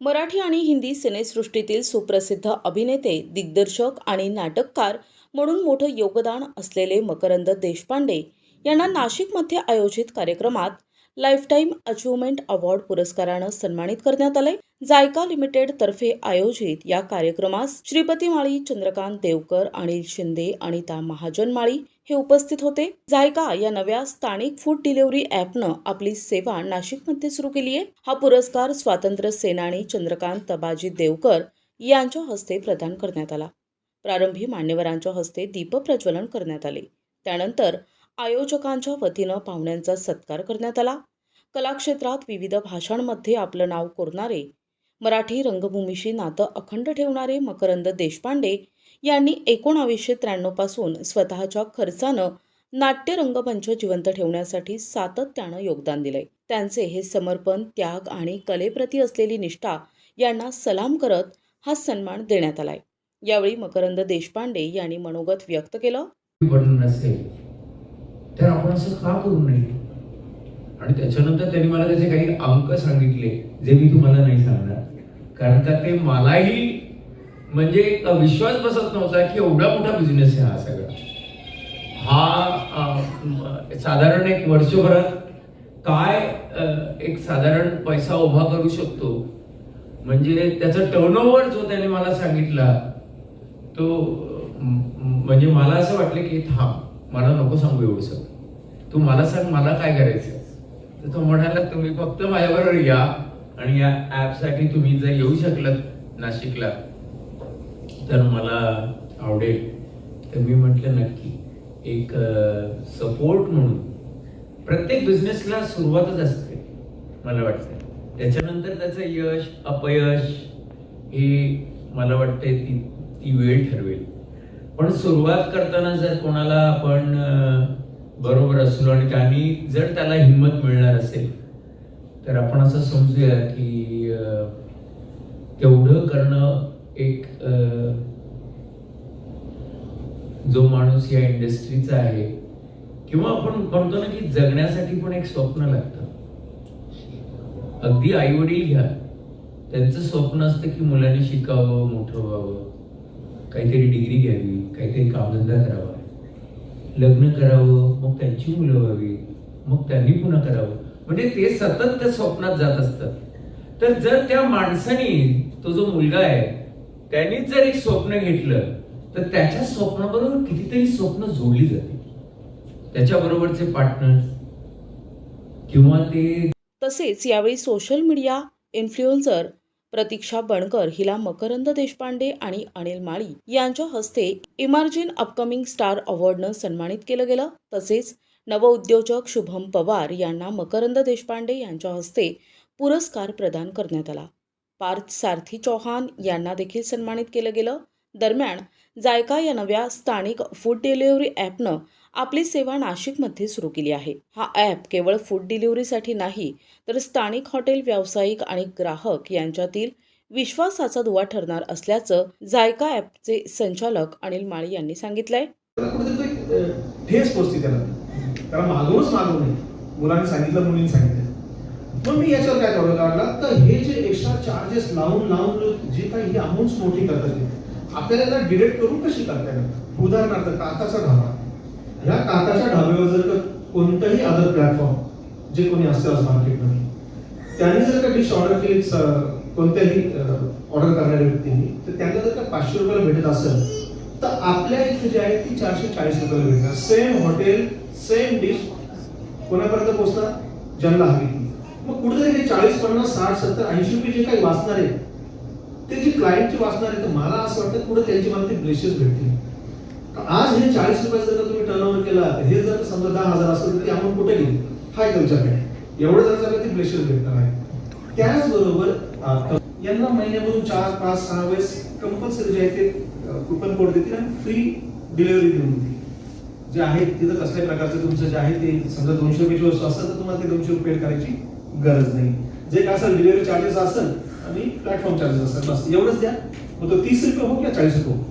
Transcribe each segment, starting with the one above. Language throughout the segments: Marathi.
मराठी आणि हिंदी सिनेसृष्टीतील सुप्रसिद्ध अभिनेते दिग्दर्शक आणि नाटककार म्हणून मोठं योगदान असलेले मकरंद देशपांडे यांना नाशिकमध्ये आयोजित कार्यक्रमात लाईफटाईम अचिव्हमेंट अवॉर्ड पुरस्कारानं सन्मानित करण्यात आले जायका लिमिटेड तर्फे आयोजित या कार्यक्रमास श्रीपती माळी चंद्रकांत देवकर अनिल शिंदे अनिता महाजन माळी हे उपस्थित होते. जायका या नव्या स्थानिक फूड डिलिव्हरी ॲपनं आपली सेवा नाशिकमध्ये सुरू केली आहे. हा पुरस्कार स्वातंत्र्य सेनानी चंद्रकांत तबाजी देवकर यांच्या हस्ते प्रदान करण्यात आला. प्रारंभी मान्यवरांच्या हस्ते दीपप्रज्वलन करण्यात आले. त्यानंतर आयोजकांच्या वतीनं पाहुण्यांचा सत्कार करण्यात आला. कलाक्षेत्रात विविध भाषांमध्ये आपलं नाव कोरणारे मराठी रंगभूमीशी नातं अखंड ठेवणारे मकरंद देशपांडे यांनी एकोणावीसशे त्र्याण्णवपासून स्वतःच्या खर्चानं नाट्य रंगमंच जिवंत ठेवण्यासाठी सातत्यानं योगदान दिलंय. त्यांचे हे समर्पण त्याग आणि कलेप्रती असलेली निष्ठा यांना सलाम करत हा सन्मान देण्यात आलाय. यावेळी मकरंद देशपांडे यांनी मनोगत व्यक्त केलं. नसेल तर आपण असं का करू नये? आणि त्याच्यानंतर त्यांनी मला त्याचे काही अंक सांगितले जे मी तुम्हाला नाही सांगणार. कारण का ते मलाही म्हणजे विश्वास बसत नव्हता की एवढा मोठा बिझनेस आहे हा सगळा. हा साधारण एक वर्षभरात काय एक साधारण पैसा उभा करू शकतो? म्हणजे त्याचा टर्नओव्हर जो त्याने मला सांगितला तो म्हणजे मला असं वाटलं की थांब मला नको सांगू एवढं सगळं. तू मला सांग मला काय करायचं तर तो म्हणाला तुम्ही फक्त माझ्याबरोबर या आणि या ॲपसाठी तुम्ही जर येऊ शकलात नाशिकला तर मला आवडेल. तर मी म्हटलं नक्की. एक सपोर्ट म्हणून. प्रत्येक बिझनेसला सुरुवातच असते मला वाटतं. त्याच्यानंतर त्याचं यश अपयश हे मला वाटते ती ती वेळ ठरवेल. पण सुरुवात करताना जर कोणाला आपण बरोबर असलो आणि त्यांनी जर त्याला हिंमत मिळणार असेल तर आपण असं समजूया की अं, तेवढं करणं एक अं, जो माणूस या इंडस्ट्रीचा आहे किंवा आपण म्हणतो ना की जगण्यासाठी पण एक स्वप्न लागतं. अगदी आई वडील घ्या त्यांचं स्वप्न असतं की मुलांनी शिकावं मोठं व्हावं काहीतरी डिग्री घ्यावी काहीतरी कामधंदा करावा. लग्न करावं मग त्यांची मुलं व्हावी मग त्यांनी पुन्हा करावं. म्हणजे ते सतत त्या स्वप्नात जात असतात. तर जर त्या माणसाने तो जो मुलगा आहे त्यांनीच जर एक स्वप्न घेतलं तर त्याच्या स्वप्नाबरोबर कितीतरी स्वप्न जोडली जाते त्याच्याबरोबरचे पार्टनर किंवा ते तसेच यावेळी social media influencer Pratiksha Bankar हिला मकरंद देशपांडे आणि अनिल माळी यांच्या हस्ते इमार्जिन अपकमिंग स्टार अवॉर्डनं सन्मानित केलं गेलं. तसेच नवउद्योजक शुभम पवार यांना मकरंद देशपांडे यांच्या हस्ते पुरस्कार प्रदान करण्यात आला. पार्थ सारथी चौहान यांना देखील सन्मानित केलं गेलं. दरम्यान जायका या नव्या स्थानिक फूड डिलिव्हरी ॲपनं आपली सेवा नाशिकमध्ये सुरू केली आहे. हा ॲप केवळ फूड डिलिव्हरीसाठी नाही तर स्थानिक हॉटेल व्यावसायिक आणि ग्राहक यांच्यातील विश्वासाचा दुवा ठरणार असल्याचं जायका ॲपचे संचालक अनिल माळी यांनी सांगितलंय. ठेस पोचते त्याला. त्याला मागवूनच मागवू नये. मुलांनी सांगितलं मुलींनी सांगितलं. मग मी याच्यावर काय तोडगा काढला तर हे जे एक्स्ट्रा चार्जेस लावून लावून जे काही ही अमाऊंट मोठी करतात आपल्याला त्यांना डिरेक्ट करून कशी करता येणार? उदाहरणार्थ काकाचा ढाबा. या काकाच्या ढाब्यावर जर का कोणतंही अदर प्लॅटफॉर्म जे कोणी असतं आज मार्केटमध्ये त्यांनी जर का डिश ऑर्डर केली कोणत्याही ऑर्डर करणाऱ्या व्यक्तींनी तर त्यांना जर का पाचशे रुपयाला भेटत असेल तर आपल्या इथे जे आहे ती चारशे चाळीस रुपयाला भेटणार. सेम हॉटेल सेम डिश कोणापर्यंत पोहोचणार? ज्यांना हवी ती. मग कुठेतरी हे चाळीस पन्नास साठ सत्तर ऐंशी रुपये जे काही वाचणार आहे ते जे क्लायंटची वाचणार आहे तर मला असं वाटतं पुढे त्यांची मला ते ब्लेसेस भेटतील. आज हे चाळीस रुपये जर तुम्ही टर्न केला हे जर समजा दहा हजार असेल तर ती अमाऊंट कुठे गेली? हा एक विचार आहे एवढं जर झालं ती ब्लेसेस भेटणार आहे. त्याचबरोबर यांना महिन्यामधून चार पाच सहा वेळेस कंपल्सरी जे आहे ते कुपन कोड देतील आणि फ्री डिलिव्हरी देऊन देतील. जे आहे तिथं कसल्याही प्रकारचं तुमचं जे आहे ते समजा दोनशे रुपयाची वस्तू असेल तर तुम्हाला ते दोनशे रुपये करायची गरज नाही. जे काय असेल डिलिव्हरी चार्जेस असेल आणि प्लॅटफॉर्म चार्जेस असतात. बस एवढंच द्या. मग तो तीस रुपये हो किंवा चाळीस रुपये हो.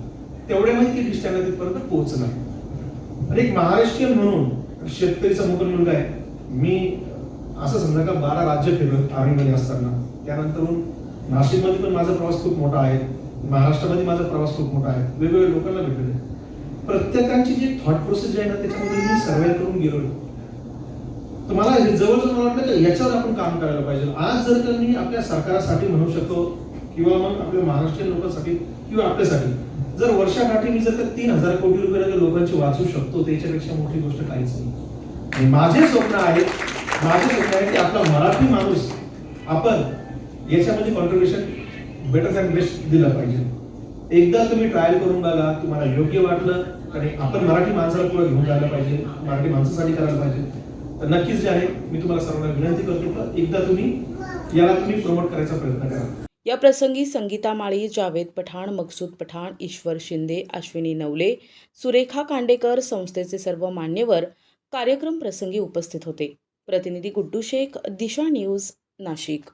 तेवढ्या माहिती डिश त्यांना तिथपर्यंत पोहोचणार आणि एक महाराष्ट्रीयन म्हणून शेतकरीचा मोकळ मुलगा आहे मी असं समजा का बारा राज्य फिरलो आर्मीमध्ये असताना त्यानंतर नाशिकमध्ये पण माझा प्रवास खूप मोठा आहे. महाराष्ट्रामध्ये माझा प्रवास खूप मोठा आहे. वेगवेगळ्या लोकांना भेटले प्रत्येकाची जी थॉट प्रोसेस आहे ना त्याच्यामध्ये मी सर्वे करून गेलो तर मला हे जवळजवळ मला वाटलं की? याच्यावर आपण काम करायला पाहिजे. आज जर का मी आपल्या सरकारासाठी म्हणू शकतो किंवा मग आपल्या महाराष्ट्रीयन लोकांसाठी किंवा आपल्यासाठी जर वर्षाकाठी मी जर का तीन हजार कोटी रुपये लोकांची वाचू शकतो त्याच्यापेक्षा मोठी गोष्ट काहीच नाही. आणि माझे स्वप्न आहे माझे स्वप्न आहे की आपला मराठी माणूस आपण याच्यामध्ये कॉन्ट्रीब्युशन बेटर दॅन बेस्ट दिलं पाहिजे. एकदा तुम्ही ट्रायल करून बघा तुम्हाला योग्य वाटलं आणि आपण मराठी माणसाला पुढे घेऊन जायला पाहिजे मराठी माणसासाठी करायला पाहिजे. तर नक्कीच जे आहे मी तुम्हाला सर्वांना विनंती करतो का एकदा तुम्ही याला तुम्ही प्रमोट करायचा प्रयत्न करा. या प्रसंगी संगीता माळी जावेद पठाण मकसूद पठाण ईश्वर शिंदे अश्विनी नवले सुरेखा कांडेकर संस्थेचे सर्व मान्यवर कार्यक्रम प्रसंगी उपस्थित होते. प्रतिनिधी गुड्डू शेख दिशा न्यूज नाशिक.